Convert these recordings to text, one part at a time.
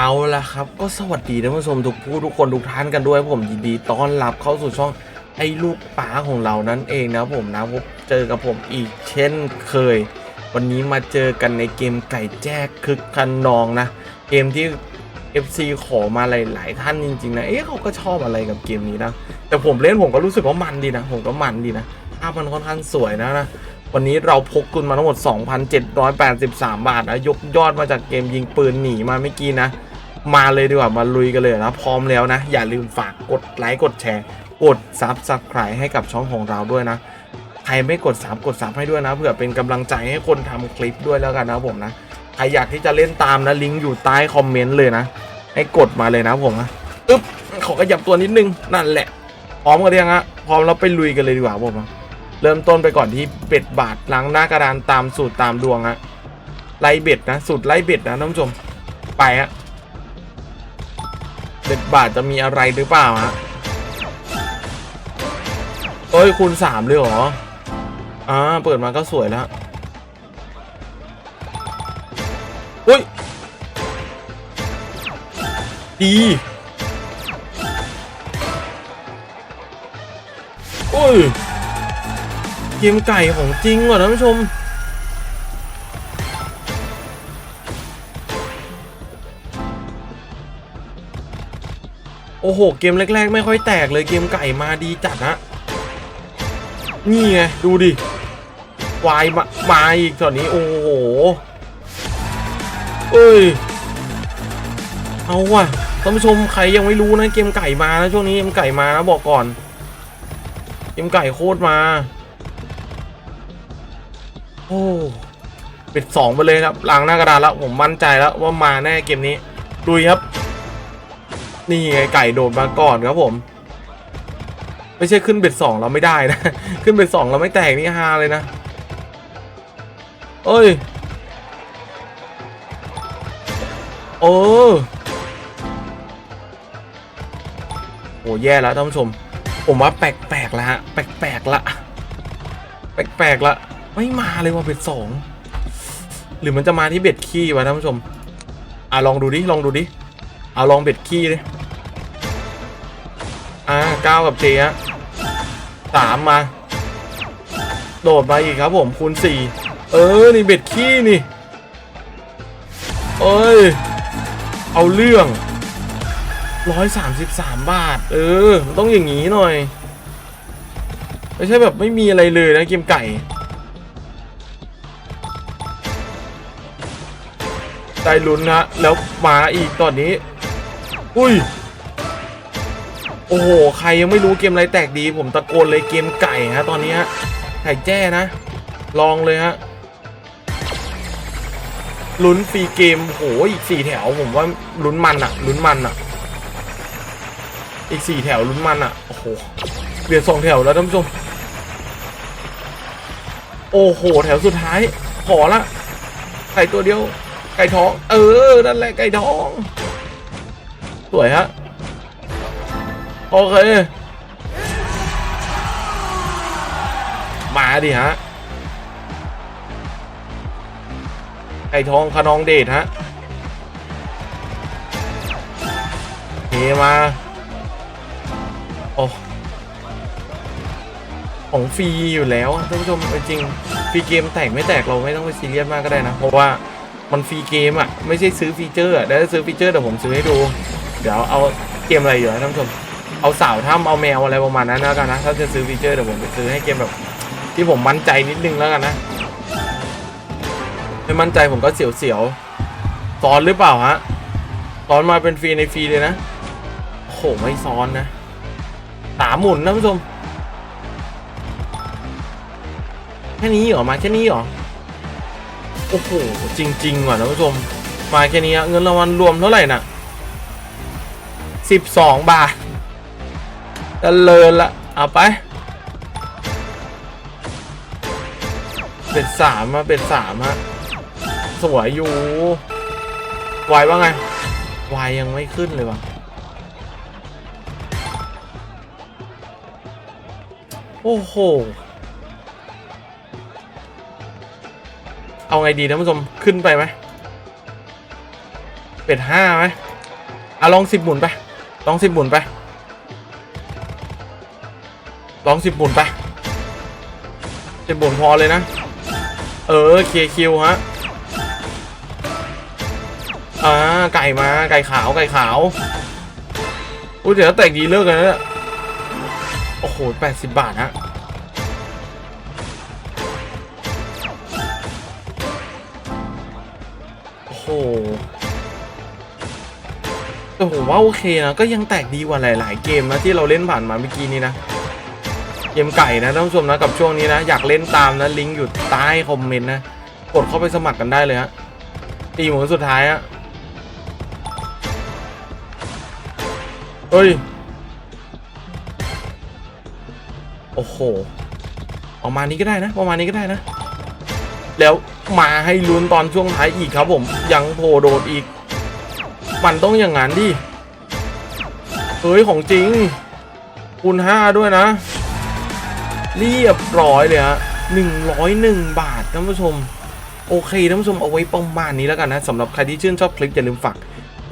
เอาละครับ ก็สวัสดีท่านผู้ชมทุกผู้ทุกคนทุกท่านกันด้วยผมยินดีต้อนรับเข้าสู่ช่องไอ้ลูกป๋าของเรานั่นเองนะผมนะพบเจอกับผมอีกเช่นเคย วันนี้มาเจอกันในเกมไก่แจ้คึกคันนองนะ เกมที่ FC ขอมาหลายๆท่านจริงๆนะเอ๊ะเขาก็ชอบอะไรกับเกมนี้นะแต่ผมเล่นผมก็รู้สึกว่ามันดีนะ ผมก็มันดีนะภาพมันค่อนข้างสวยนะนะวันนี้เราพกทุนมาทั้งหมด 2,783 บาทนะ ยกยอดมาจากเกมยิงปืนหนีมาเมื่อกี้นะ มาเลยดีกว่ามาลุยกันเลยนะพร้อมแล้วนะ อย่าลืมฝากกดไลค์กดแชร์ กดซับสไครต์ให้กับช่องของเราด้วยนะใครไม่กดซับกดซับให้ด้วยนะเผื่อเป็นกำลังใจให้คนทำคลิปด้วยแล้วกันนะผมนะใครอยากที่จะเล่นตามนะลิงก์อยู่ใต้คอมเมนต์เลยนะ ให้กดมาเลยนะผมนะอึ๊บขอขยับตัวนิดนึงนั่นแหละพร้อมกันยังฮะพร้อมแล้วไปลุยกันเลยดีกว่าผมนะเริ่มต้นไปก่อนที่เบ็ดบาทล้างหน้ากระดานตามสูตรตามดวงฮะไล่เบ็ดนะสูตรไล่เบ็ดนะท่านผู้ชมไปฮะ เบ็ดบาทจะมีอะไรหรือเปล่าฮะเอ้ยคูณสามเลยเหรออ่าเปิดมาก็สวยแล้วอุ้ยดีโอ้ยเกมไก่ของจริงว่ะท่านผู้ชม โอ้โห เกมแรกๆ ไม่ค่อยแตกเลยเกมไก่มาดีจัดฮะนี่ไง ดูดิวายมามาอีกตอนนี้ โอ้โห เอ้ย เอาว่ะท่านผู้ชมใครยังไม่รู้นะ เกมไก่มานะช่วงนี้เกมไก่มานะบอกก่อน เกมไก่โคตรมา โอ้เป็ดสองไปเลยครับล้างหน้ากระดานแล้วผมมั่นใจแล้วว่ามาแน่เกมนี้ดุยครับ นี่ไงไก่โดดมาก่อนครับผม ไม่ใช่ขึ้นเบ็ดสองเราไม่ได้นะ ขึ้นเบ็ดสองเราไม่แตกนี่ฮาเลยนะเอ้ยเออโอ้แย่แล้วท่านผู้ชม ผมว่าแปลกๆละฮะแปลกๆละแปลกๆละไม่มาเลยว่าเบ็ดสองหรือมันจะมาที่เบ็ดขี้วะท่านผู้ชมอะลองดูดิลองดูดิเอาลองเบ็ดขี้ดิอ่า เก้ากับเจฮะสามมา โดดมาอีกครับผมคูณสี่เออ นี่เบ็ดขี้นี่เอ้ย เอาเรื่องร้อยสามสิบสามบาท เออ มันต้องอย่างนี้หน่อย ไม่ใช่แบบไม่มีอะไรเลยนะเกมไก่ได้ลุ้นนะแล้วมาอีกตอนนี้ อุ้ย โอ้โห ใครยังไม่รู้เกมอะไรแตกดี ผมตะโกนเลยเกมไก่ฮะตอนนี้ฮะไก่แจ้นะ ลองเลยฮะลุ้นฟรีเกมโหอีกสี่แถวผมว่าลุ้นมันอะลุ้นมันอะอีกสี่แถวลุ้นมันอะโอ้โหเหลือสองแถวแล้วท่านผู้ชมโอ้โห แถวสุดท้าย ขอละไก่ตัวเดียว ไก่ท้อง เออ นั่นแหละไก่ท้อง สวยฮะ โอเค มาดิฮะ ไก่ทองขนองเดชฮะเฮมา โอ้ ของฟรีอยู่แล้วท่านผู้ชมจริงฟรีเกมแตกไม่แตกเราไม่ต้องไปซีเรียสมากก็ได้นะ เพราะว่ามันฟรีเกมอะ ไม่ใช่ซื้อฟีเจอร์อะได้ซื้อฟีเจอร์เดี๋ยวผมซื้อให้ดู เดี๋ยวเอาเกมอะไรอยู่นะท่านผู้ชม เอาสาวถ้ำเอาแมวอะไรประมาณนั้นแล้วกันนะถ้าจะซื้อฟีเจอร์เดี๋ยวผมไปซื้อให้เกมแบบ ที่ผมมั่นใจนิดนึงแล้วกันนะไม่มั่นใจผมก็เสียวๆซ้อนหรือเปล่าฮะซ้อนมาเป็นฟรีในฟรีเลยนะโอ้โหไม่ซ้อนนะสามหมุนนะผู้ชมแค่นี้เหรอมาแค่นี้เหรอโอ้โหจริงๆว่ะนะผู้ชมมาแค่นี้เงินรางวัลรวมเท่าไหร่น่ะสิบสองบาท จะเลินละเอาไปเป็ดสามมาเป็ดสามฮะสวยอยู่วายว่าไงวายยังไม่ขึ้นเลยว่ะ โอ้โห เอาไงดีท่านผู้ชมขึ้นไปไหมเป็ดห้าไหมอะลองสิบหมุนไป ลองสิบหมุนไป ลองสิบหมุนไปสิบหมุนพอเลยนะ เออเคคิวฮะอ่าไก่มาไก่ขาวไก่ขาวอุ้ยเดี๋ยวแตกดีเลิกกันนะเนี่ยโอ้โหแปดสิบบาทฮะโอ้โหแต่ผมว่าโอเคนะก็ยังแตกดีกว่าหลาย ๆ เกมนะที่เราเล่นผ่านมาเมื่อกี้นี้นะ เกมไก่นะท่านผู้ชมนะกับช่วงนี้นะ อยากเล่นตามนะลิงก์อยู่ใต้คอมเมนต์นะ กดเข้าไปสมัครกันได้เลยฮะตีหมุนสุดท้ายฮะเฮ้ย โอ้โหประมานี้ก็ได้นะประมาณนี้ก็ได้นะ แล้วมาให้ลุ้นตอนช่วงท้ายอีกครับผมยังโผล่โดดอีก มันต้องอย่างนั้นดิเฮ้ยของจริงคูณห้าด้วยนะ เรียบร้อยเลยฮะหนึ่งร้อยหนึ่งบาทท่านผู้ชม โอเคท่านผู้ชมเอาไว้ประมาณนี้แล้วกันนะสำหรับใครที่ชื่นชอบคลิปอย่าลืมฝาก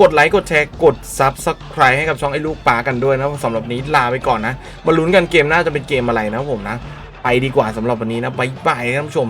กดไลค์กดแชร์กด Subscribe ให้กับช่องไอ้ลูกปลากันด้วยนะสำหรับนี้ลาไปก่อนนะมาลุ้นกันเกมหน้าจะเป็นเกมอะไรนะผมนะ ไปดีกว่าสำหรับวันนี้นะบายบายท่านผู้ชม